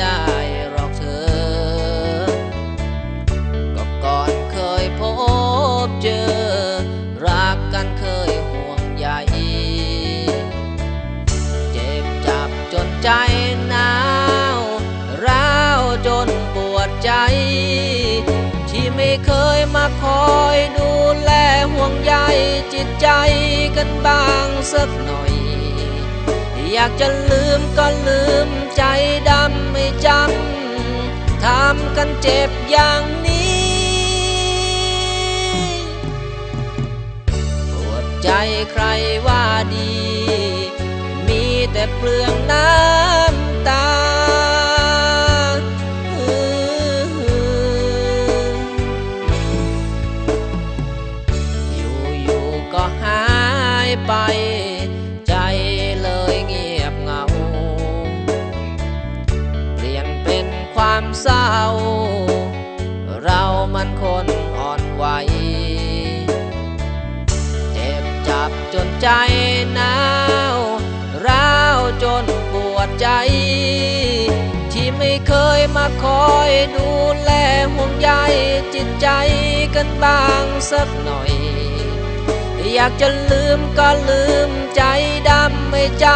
ได้หรอกเธอ ก็ก่อนเคยพบเจอ รักกันเคยห่วงใยเจ็บจับจนใจหนาวร้าวจนปวดใจ ที่ไม่เคยมาคอยดูแลห่วงใยจิตใจกันบ้างสักหน่อย อยากจะลืมก็ลืมใจดำไม่จำทำกันเจ็บอย่างนี้ปวดใจใครว่าดี มีแต่เปลืองน้ำตาอยู่อยู่ๆก็หายไป เศร้า เรามันคนอ่อนไหว เจ็บจับจนใจหนาวร้าวจนปวดใจ ที่ไม่เคยมาคอยดูแลห่วงใยจิตใจกันบ้างสักหน่อย อยากจะลืมก็ลืมใจดำไม่จ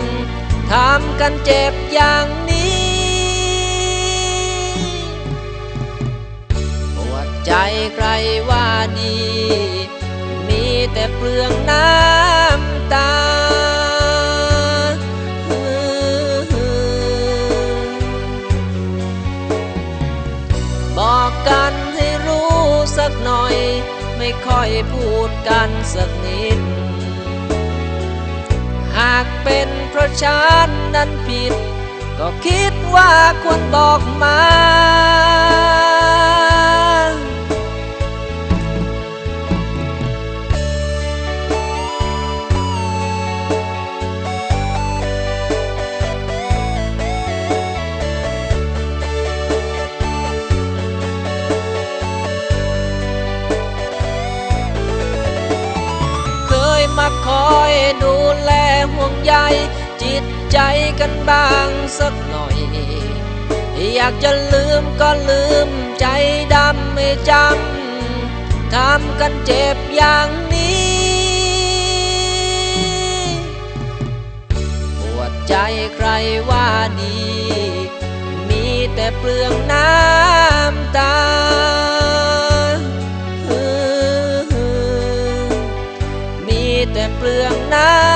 ำทำกันเจ็บอย่างนี้ ใจใครว่าดี มีแต่เปลืองน้ำตา บอกกันให้รู้สักหน่อย ไม่ค่อยพูดกันสักนิด หากเป็นเพราะฉันนั้นผิด ก็คิดว่าควรบอกมา มาคอยดูแลห่วงใยจิตใจกันบ้างสักหน่อย อยากจะลืมก็ลืมใจดำไม่จำทำกันเจ็บอย่างนี้ ปวดใจใครว่าดี มีแต่เปลืองน้ำตา เปลืองน้